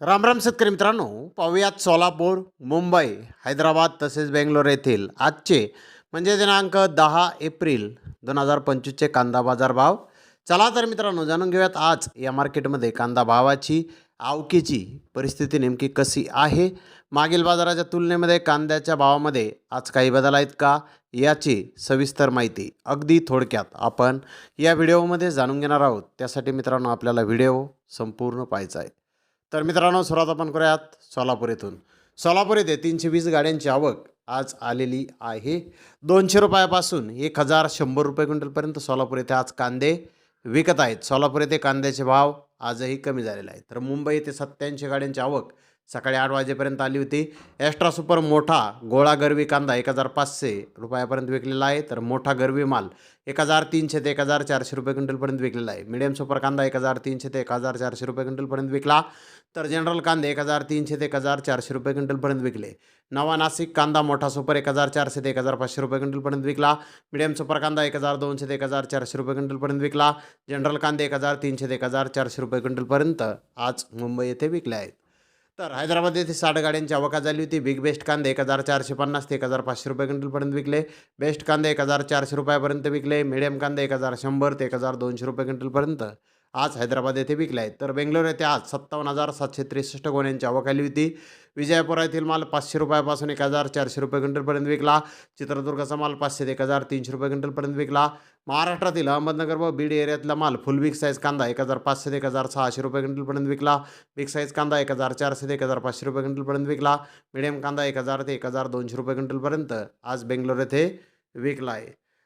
रामराम शेतकरी मित्रांनो पाहूयात सोलापूर मुंबई हैदराबाद तसेच बेंगलोर येथील आजचे म्हणजे दिनांक दहा एप्रिल दोन हजार पंचवीसचे कांदा बाजार भाव. चला तर मित्रांनो जाणून घेऊयात आज या मार्केटमध्ये कांदा भावाची आवकीची परिस्थिती नेमकी कशी आहे? मागील बाजाराच्या तुलनेमध्ये कांद्याच्या भावामध्ये आज काही बदल आहेत का? याची सविस्तर माहिती अगदी थोडक्यात आपण या व्हिडिओमध्ये जाणून घेणार आहोत. त्यासाठी मित्रांनो आपल्याला व्हिडिओ संपूर्ण पाहायचा आहे. तर मित्रांनो सुरुवात आपण करूयात सोलापूर येथून सोलापूर येथे तीनशे वीस गाड्यांची आवक आज आलेली आहे. दोनशे रुपयापासून एक हजार शंभर रुपये क्विंटलपर्यंत सोलापूर येथे आज कांदे विकत आहेत. सोलापूर येथे कांद्याचे भाव आजही कमी झालेले आहेत. तर मुंबई येथे सत्त्याऐंशी गाड्यांची आवक सकाळी आठ वाजेपर्यंत आली होती. एक्स्ट्रा सुपर मोठा गोळा गरवी कांदा एक हजार पाचशे रुपयापर्यंत विकलेला आहे. तर मोठा गरवी माल एक हजार तीनशे ते एक हजार चारशे रुपये क्विंटलपर्यंत विकलेला आहे. मिडियम सुपर कांदा एक हजार तीनशे ते एक हजार चारशे रुपये क्विंटलपर्यंत विकला. तर जनरल कांदे एक हजार तीनशे ते एक हजार चारशे रुपये क्विंटलपर्यंत विकले. नवा नाशिक कांदा मोठा सुपर एक हजार चारशे ते एक हजार पाचशे रुपये क्विंटलपर्यंत विकला. मिडियम सुपर कांदा एक हजार दोनशे ते एक हजार चारशे रुपये क्विंटलपर्यंत विकला. जनरल कांदे एक हजार तीनशे ते एक हजार चारशे रुपये क्विंटलपर्यंत आज मुंबई येथे विकले आहेत. तर हैदराबाद येथे साठ गाड्यांची आवका झाली होती. बिग बेस्ट कांदे एक हजार चारशे पन्नास ते एक हजार पाचशे रुपये क्विंटलपर्यंत विकले. बेस्ट कांदे एक हजार चारशे रुपयापर्यंत विकले. मिडियम कांदे एक हजार शंभर ते एक हजार दोनशे रुपये क्विंटलपर्यंत आज हैदराबाद येथे विकले आहेत. तर बेंगलोर येथे आज सत्तावन्न हजार सातशे त्रेसष्ट गोण्यांची आवक होती. विजयपुरा येथील माल पाचशे रुपयापासून एक हजार चारशे रुपये क्विंटलपर्यंत विकला. चित्रदुर्गाचा माल पाचशे ते एक हजार तीनशे रुपये क्विंटलपर्यंत विकला. महाराष्ट्रातील अहमदनगर व बीड एरियातला माल फुल बिग साईज कांदा एक हजार पाचशे ते एक हजार सहाशे रुपये क्विंटलपर्यंत विकला. बिग साईज कांदा एक हजार चारशे ते एक हजार पाचशे रुपये क्विंटलपर्यंत विकला. मिडियम कांदा एक हजार ते एक हजार दोनशे रुपये क्विंटलपर्यंत आज बेंगलोर येथे विकला आहे